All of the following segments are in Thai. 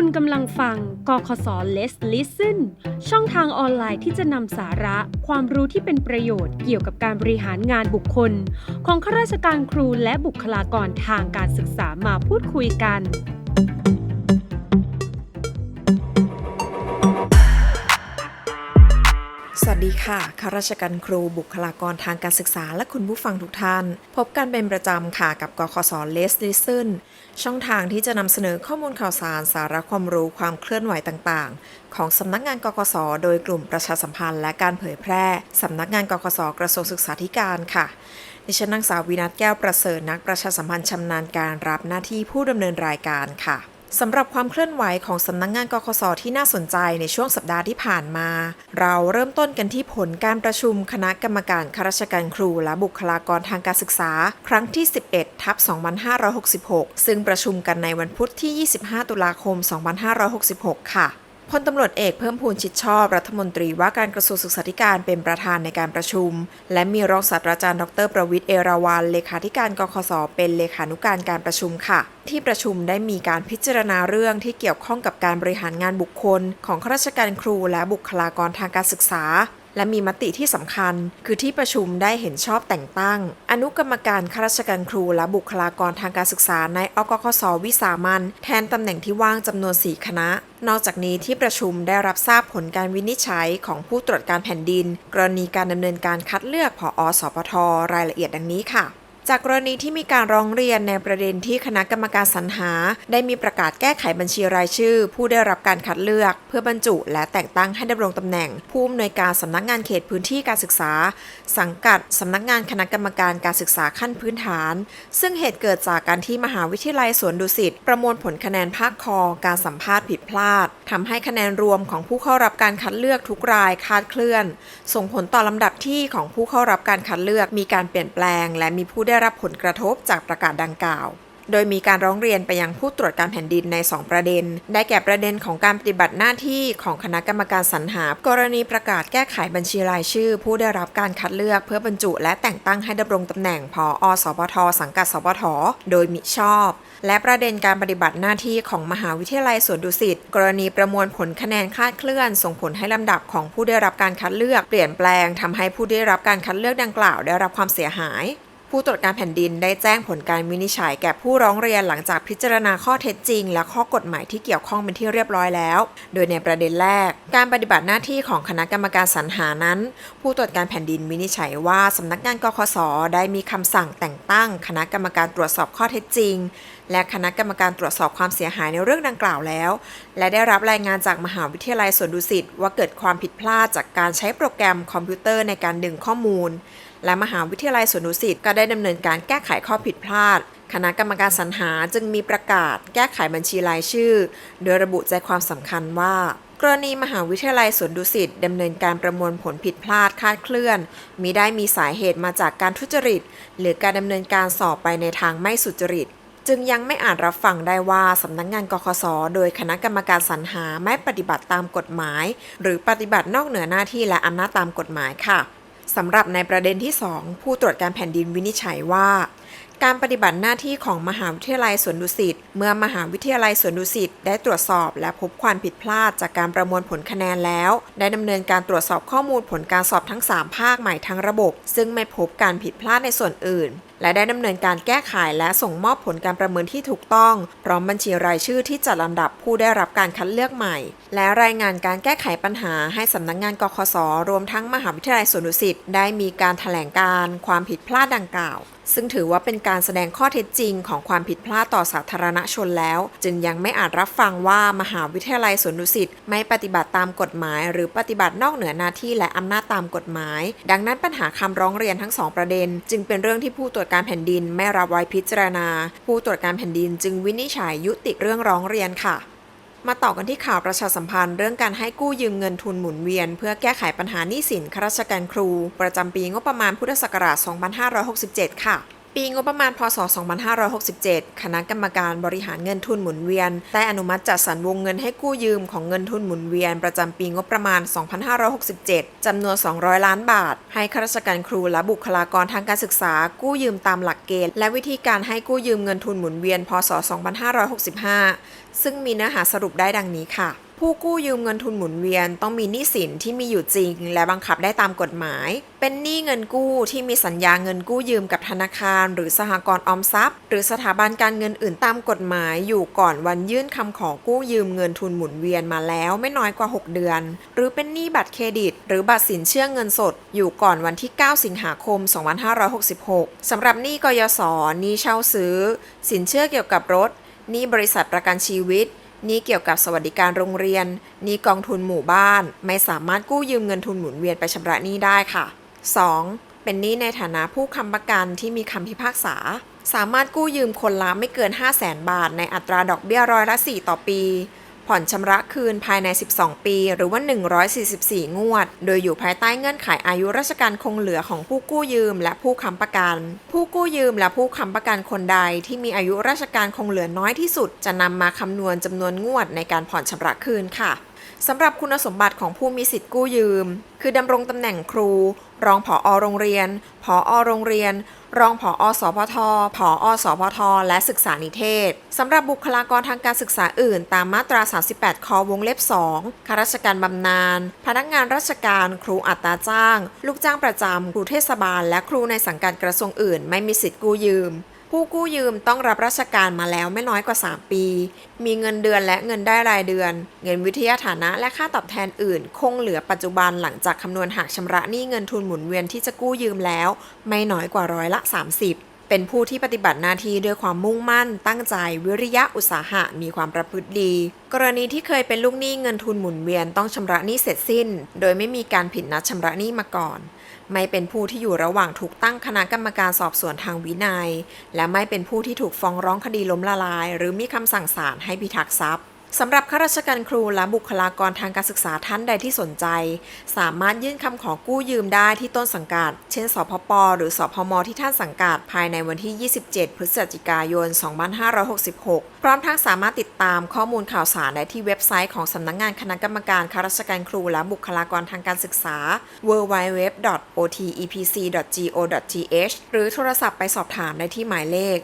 คุณกำลังฟังกคศ Let's Listen ช่องทางออนไลน์ที่จะนำสาระ ความรู้ที่เป็นประโยชน์เกี่ยวกับการบริหารงานบุคคล ของข้าราชการครูและบุคลากรทางการศึกษามาพูดคุยกัน สวัสดีค่ะข้าราชการครูบุคลากรทางการศึกษาและคุณผู้ฟังทุกท่าน พบกันเป็นประจำค่ะกับกคศ Let's Listen ช่องทางที่จะนำเสนอข้อมูลข่าวสารสาระความรู้ความเคลื่อนไหวต่างๆ ของสำนักงานกกสโดยกลุ่มประชาสัมพันธ์และการเผยแพร่สำนักงานกกสกระทรวงศึกษาธิการค่ะดิฉันนางสาววินัทแก้วประเสริฐนักประชาสัมพันธ์ชำนาญการรับหน้าที่ผู้ดำเนินรายการค่ะ สำหรับความเคลื่อนไหวของสำนักงานกคสที่น่าสนใจในช่วงสัปดาห์ที่ผ่านมา เราเริ่มต้นกันที่ผลการประชุมคณะกรรมการข้าราชการครูและบุคลากรทางการศึกษา ครั้งที่ 11ทับ2566 ซึ่งประชุมกันในวันพุธที่ 25 ตุลาคม 2566 ค่ะ พลตำรวจเอกเพิ่มพูนชิดชอบรัฐมนตรีว่าการกระทรวงศึกษาธิการเป็นประธานในการประชุม และมีรองศาสตราจารย์ดร ประวิทย์เอราวันเลขาธิการกคสเป็นเลขานุการการประชุมค่ะ ที่ประชุมได้มีการพิจารณาเรื่องที่เกี่ยวข้องกับการบริหารงานบุคคล ของข้าราชการครูและบุคลากรทางการศึกษา และมีมติที่สำคัญ คือที่ประชุมได้เห็นชอบแต่งตั้ง อนุกรรมการข้าราชการครูและบุคลากรทางการศึกษาในอกคสวิสามันแทนตำแหน่งที่ว่างจำนวน 4 คณะ นอกจากนี้ที่ประชุมได้รับทราบผลการวินิจฉัยของผู้ตรวจการแผ่นดิน กรณีการดำเนินการคัดเลือกผอสปทรายละเอียดดังนี้ค่ะ จากกรณีที่มีการร้องเรียนในประเด็นที่คณะกรรมการสรรหา ได้มีประกาศแก้ไขบัญชีรายชื่อ ผู้ได้รับการคัดเลือก เพื่อบรรจุ และแต่งตั้งให้ดำรงตำแหน่ง ผู้อำนวยการสำนักงานเขตพื้นที่การศึกษา สังกัดสำนักงานคณะกรรมการการศึกษาขั้นพื้นฐาน ซึ่งเหตุเกิดจากการที่มหาวิทยาลัยสวนดุสิตประมวลผลคะแนนภาคคอการสัมภาษณ์ผิดพลาดทำให้คะแนนรวมของผู้เข้ารับการคัดเลือกทุกรายคาดเคลื่อน ส่งผลต่อลำดับที่ของผู้เข้ารับการคัดเลือกมีการเปลี่ยนแปลง และมีผู้ได้รับผลกระทบจากประกาศดังกล่าว โดยมีการร้องเรียนไปยังผู้ตรวจการแผ่นดินใน 2 ประเด็น ได้แก่ประเด็นของการปฏิบัติหน้าที่ของคณะกรรมการสรรหา กรณีประกาศแก้ไขบัญชีรายชื่อ ผู้ได้รับการคัดเลือกเพื่อบรรจุ และแต่งตั้งให้ดำรงตำแหน่งผอสปทสังกัดสปทโดยมิชอบ และประเด็นการปฏิบัติหน้าที่ของมหาวิทยาลัยสวนดุสิตกรณีประมวลผลคะแนนคาดเคลื่อน ส่งผลให้ลำดับของผู้ได้รับการคัดเลือก เปลี่ยนแปลงทำให้ผู้ได้รับการคัดเลือกดังกล่าว ได้รับความเสียหาย ผู้ตรวจการแผ่นดินได้แจ้งผลการวินิจฉัยแก่ผู้ร้องเรียนหลังจากพิจารณาข้อเท็จจริง และข้อกฎหมายที่เกี่ยวข้องเป็นที่เรียบร้อยแล้ว โดยในประเด็นแรก การปฏิบัติหน้าที่ของคณะกรรมการสรรหานั้น ผู้ตรวจการแผ่นดินวินิจฉัยว่าสำนักงานกคสได้มีคำสั่งแต่งตั้ง คณะกรรมการตรวจสอบข้อเท็จจริง และคณะกรรมการตรวจสอบความเสียหายในเรื่องดังกล่าวแล้ว และได้รับรายงานจากมหาวิทยาลัยสวนดุสิตว่าเกิดความผิดพลาดจากการใช้โปรแกรมคอมพิวเตอร์ในการดึงข้อมูล และมหาวิทยาลัยสวนดุสิตก็ได้ดำเนินการแก้ไขข้อผิดพลาด คณะกรรมการสรรหาจึงมีประกาศแก้ไขบัญชีรายชื่อ โดยระบุใจความสำคัญว่ากรณีมหาวิทยาลัยสวนดุสิตดำเนินการประมวลผลผิดพลาดคาดเคลื่อน มิได้มีสาเหตุมาจากการทุจริต หรือการดำเนินการสอบไปในทางไม่สุจริต จึงยังไม่อาจรับฟังได้ว่าสำนักงงานกคสโดยคณะกรรมการสรรหาไม่ปฏิบัติตามกฎหมาย หรือปฏิบัตินอกเหนือหน้าที่และอำนาจตามกฎหมายค่ะ สำหรับในประเด็นที่ 2 ผู้ตรวจการแผ่นดินวินิจฉัยว่า การปฏิบัติหน้าที่ของมหาวิทยาลัยสวนดุสิตเมื่อมหาวิทยาลัยสวนดุสิตได้ตรวจสอบและพบความผิดพลาดจากการประมวลผลคะแนนแล้ว ได้ดำเนินการตรวจสอบข้อมูลผลการสอบทั้ง 3 ภาคใหม่ทั้งระบบ ซึ่งไม่พบการผิดพลาดในส่วนอื่นและได้ดำเนินการแก้ไขและส่งมอบผลการประเมินที่ถูกต้อง พร้อมบัญชีรายชื่อที่จัดลำดับผู้ได้รับการคัดเลือกใหม่ และรายงานการแก้ไขปัญหาให้สำนักงงานกคสรวมทั้งมหาวิทยาลัยสวนดุสิตได้มีการถแถลงการความผิดพลาดดังกล่าว ซึ่งถือว่าเป็นการแสดงข้อเท็จจริงของความผิดพลาดต่อสาธารณชนแล้ว จึงยังไม่อาจรับฟังว่ามหาวิทยาลัยสวนดุสิตไม่ปฏิบัติตามกฎหมาย หรือปฏิบัตินอกเหนือหน้าที่และอำนาจตามกฎหมาย ดังนั้นปัญหาคำร้องเรียนทั้งสองประเด็น จึงเป็นเรื่องที่ผู้ตรวจการแผ่นดินไม่รับไว้พิจารณา ผู้ตรวจการแผ่นดินจึงวินิจฉัยยุติเรื่องร้องเรียนค่ะ มาต่อกันที่ข่าวประชาสัมพันธ์เรื่องการให้กู้ยืมเงินทุนหมุนเวียน เพื่อแก้ไขปัญหาหนี้สินข้าราชการครู ประจำปีงบประมาณพุทธศักราช 2567 ค่ะ ปีงบประมาณพศ 2567 คณะกรรมการบริหารเงินทุนหมุนเวียน ได้อนุมัติจัดสรรวงเงินให้กู้ยืมของเงินทุนหมุนเวียน ประจำปีงบประมาณ 2567 จำนวน 200 ล้านบาท ให้ข้าราชการครูและบุคลากรทางการศึกษา กู้ยืมตามหลักเกณฑ์ และวิธีการให้กู้ยืมเงินทุนหมุนเวียน พศ 2565 ซึ่งมีเนื้อหาสรุปได้ดังนี้ค่ะ ผู้กู้ยืมเงินทุนหมุนเวียนต้องมีหนี้สินที่มีอยู่จริง และบังคับได้ตามกฎหมาย เป็นหนี้เงินกู้ที่มีสัญญาเงินกู้ยืมกับธนาคาร หรือสหกรณ์ออมทรัพย์ หรือสถาบันการเงินอื่นตามกฎหมาย อยู่ก่อนวันยื่นคำขอกู้ยืมเงินทุนหมุนเวียนมาแล้วไม่น้อยกว่า 6 เดือน หรือเป็นหนี้บัตรเครดิต หรือบัตรสินเชื่อเงินสด อยู่ก่อนวันที่ 9 สิงหาคม 2566 สำหรับหนี้กยศหนี้เช่าซื้อ สินเชื่อเกี่ยวกับรถหนี้บริษัทประกันชีวิต นี้เกี่ยวกับสวัสดิการโรงเรียน นี้กองทุนหมู่บ้าน ไม่สามารถกู้ยืมเงินทุนหมุนเวียนไปชำระหนี้ได้ค่ะ 2. เป็นหนี้ในฐานะผู้ค้ำประกันที่มีคำพิพากษา สามารถกู้ยืมคนละไม่เกิน 5 0 0แสนบาท ในอัตราดอกเบี้ยร้อยละ 4 ต่อปี ผ่อนชำระคืนภายใน 12 ปี หรือว่า 144 งวด โดยอยู่ภายใต้เงื่อนไขอายุราชการคงเหลือของผู้กู้ยืม และผู้ค้ำประกัน ผู้กู้ยืมและผู้ค้ำประกันคนใด ที่มีอายุราชการคงเหลือน้อยที่สุด จะนำมาคำนวณจำนวนงวดในการผ่อนชำระคืนค่ะ สำหรับคุณสมบัติของผู้มีสิทธิ์กู้ยืม คือดำรงตำแหน่งครู รองผอโรงเรียน ผอโรงเรียน รองผอสพทผอสพท และศึกษานิเทศ สำหรับบุคลากรทางการศึกษาอื่น ตามมาตรา 38ควงเล็บ 2 ข้าราชการบำนาญ พนักงานราชการ ครูอัตราจ้าง ลูกจ้างประจำ ครูเทศบาล และครูในสังกัดกระทรวงอื่น ไม่มีสิทธิ์กู้ยืม ผู้กู้ยืมต้องรับราชการมาแล้วไม่น้อยกว่า 3 ปี มีเงินเดือนและเงินได้รายเดือน เงินวิทยาฐานะและค่าตอบแทนอื่น คงเหลือปัจจุบันหลังจากคำนวณหักชำระหนี้เงินทุนหมุนเวียนที่จะกู้ยืมแล้ว ไม่น้อยกว่าร้อยละ 30 เป็นผู้ที่ปฏิบัติหน้าที่ด้วยความมุ่งมั่น ตั้งใจวิริยะอุตสาหะมีความประพฤติดี กรณีที่เคยเป็นลูกหนี้เงินทุนหมุนเวียนต้องชำระหนี้เสร็จสิ้น โดยไม่มีการผิดนัดชำระหนี้มาก่อน ไม่เป็นผู้ที่อยู่ระหว่างถูกตั้งคณะกรรมการสอบสวนทางวินัย และไม่เป็นผู้ที่ถูกฟ้องร้องคดีล้มละลาย หรือมีคำสั่งศาลให้พิทักษ์ทรัพย์ สำหรับข้าราชการครูและบุคลากรทางการศึกษาท่านใดที่สนใจ สามารถยื่นคำขอกู้ยืมได้ที่ต้นสังกัด เช่น สพป หรือสพม ที่ท่านสังกัด ภายในวันที่ 27 พฤศจิกายน 2566 พร้อมทั้งสามารถติดตามข้อมูลข่าวสารได้ที่เว็บไซต์ของสำนักงานคณะกรรมการข้าราชการครูและบุคลากรทางการศึกษา www.otepc.go.th หรือโทรศัพท์ไปสอบถามได้ที่หมายเลข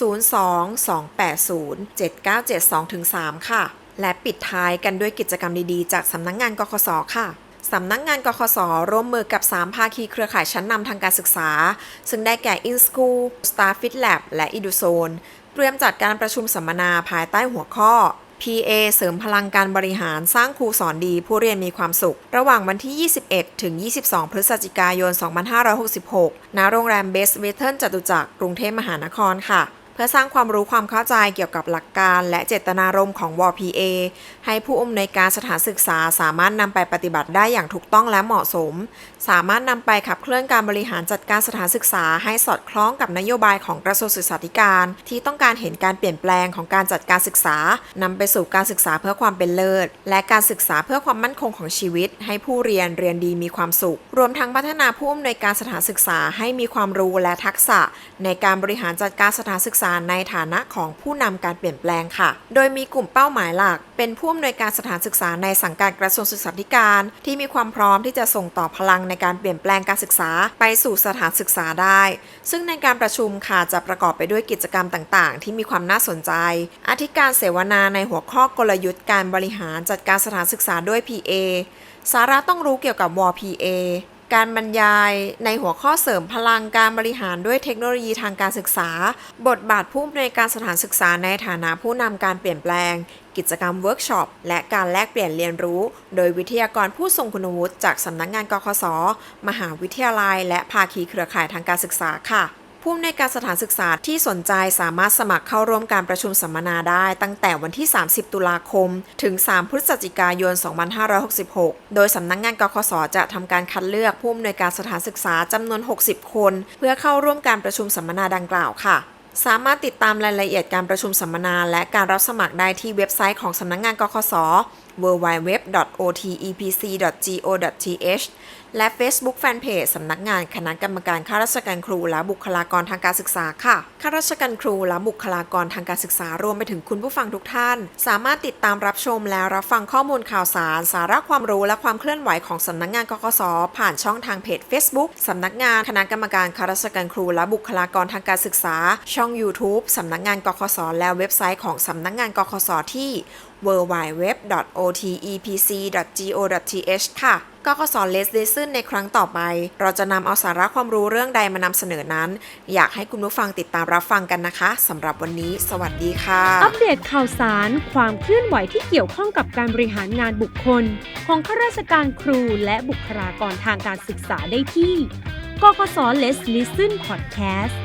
02-280-7972-3 ค่ะ และปิดท้ายกันด้วยกิจกรรมดีๆ จากสำนักงงานกคสค่ะสำนักงงานกคสร่วมมือกับ 3 ภาคีเครือข่ายชั้นนำทางการศึกษา ซึ่งได้แก่ InSchool Starfit Lab และ EduZone เตรียมจัดการประชุมสัมมนาภายใต้หัวข้อ PA เสริมพลังการบริหารสร้างครูสอนดีผู้เรียนมีความสุข ระหว่างวันที่ 21 ถึง 22 พฤศจิกายน 2566 ณ โรงแรมเบสเวเทิลจตุจักรกรุงเทพมหานครค่ะ เพื่อสร้างความรู้ความเข้าใจเกี่ยวกับหลักการ และเจตนารมณ์ของว PA ให้ผู้อำนวยการสถานศึกษาสามารถนำไปปฏิบัติได้อย่างถูกต้องและเหมาะสม สามารถนำไปขับเคลื่อนการบริหารจัดการสถานศึกษา ให้สอดคล้องกับนโยบายของกระทรวงศึกษาธิการ ที่ต้องการเห็นการเปลี่ยนแปลงของการจัดการศึกษานำไปสู่การศึกษาเพื่อความเป็นเลิศ และการศึกษาเพื่อความมั่นคงของชีวิต ให้ผู้เรียนเรียนดีมีความสุข รวมทั้งพัฒนาผู้อำนวยการสถานศึกษาให้มีความรู้และทักษะ ในการบริหารจัดการสถานศึกษาในฐานะของผู้นำการเปลี่ยนแปลงค่ะ โดยมีกลุ่มเป้าหมายหลัก เป็นผู้อำนวยการสถานศึกษาในสังกัดกระทรวงศึกษาธิการ ที่มีความพร้อมที่จะส่งต่อพลังในการเปลี่ยนแปลงการศึกษาไปสู่สถานศึกษาได้ ซึ่งในการประชุมค่ะจะประกอบไปด้วยกิจกรรมต่างๆ ที่มีความน่าสนใจ อธิการเสวนาในหัวข้อกลยุทธ์การบริหารจัดการสถานศึกษาด้วย PA สาระต้องรู้เกี่ยวกับว PA การบรรยายในหัวข้อเสริมพลังการบริหารด้วยเทคโนโลยีทางการศึกษา บทบาทผู้อำนวยการสถานศึกษาในฐานะผู้นำการเปลี่ยนแปลง กิจกรรมเวิร์กช็อป และการแลกเปลี่ยนเรียนรู้ โดยวิทยากรผู้ทรงคุณวุฒิจากสำนักงานกคส มหาวิทยาลัย และภาคีเครือข่ายทางการศึกษาค่ะ ผู้อำนวยการสถานศึกษาที่สนใจสามารถสมัครเข้าร่วมการประชุมสัมมนาได้ตั้งแต่วันที่ 30 ตุลาคม ถึง 3 พฤศจิกายน 2566 โดยสำนักงงานกคสจะทำการคัดเลือกผู้อำนวยการสถานศึกษาจำนวน 60 คน เพื่อเข้าร่วมการประชุมสัมมนาดังกล่าวค่ะสามารถติดตามรายละเอียดการประชุมสัมมนาและการรับสมัครได้ที่เว็บไซต์ของสำนักงงานกคส www.otepc.go.th และ Facebook Fanpage สำนักงานคณะกรรมการข้าราชการครูและบุคลากรทางการศึกษาค่ะ ข้าราชการครูและบุคลากรทางการศึกษารวมไปถึงคุณผู้ฟังทุกท่าน สามารถติดตามรับชมและรับฟังข้อมูลข่าวสาร สาระความรู้และความเคลื่อนไหวของสำนักงานกกสผ่านช่องทางเพจ Facebook สำนักงานคณะกรรมการข้าราชการครูและบุคลากรทางการศึกษา ช่อง YouTube สำนักงานกกสและเว็บไซต์ของสำนักงานกกสที่ www.otepc.go.th ค่ะกกสเลสเดซึนในครั้งต่อไป เราจะนำเอาสาระความรู้เรื่องใดมานำเสนอนั้น อยากให้คุณผู้ฟังติดตามรับฟังกันนะคะสำหรับวันนี้ สวัสดีค่ะ อัปเดตข่าวสาร ความเคลื่อนไหวที่เกี่ยวข้องกับการบริหารงานบุคคล ของข้าราชการครูและบุคลากรทางการศึกษาได้ที่กกส Let's Listen Podcast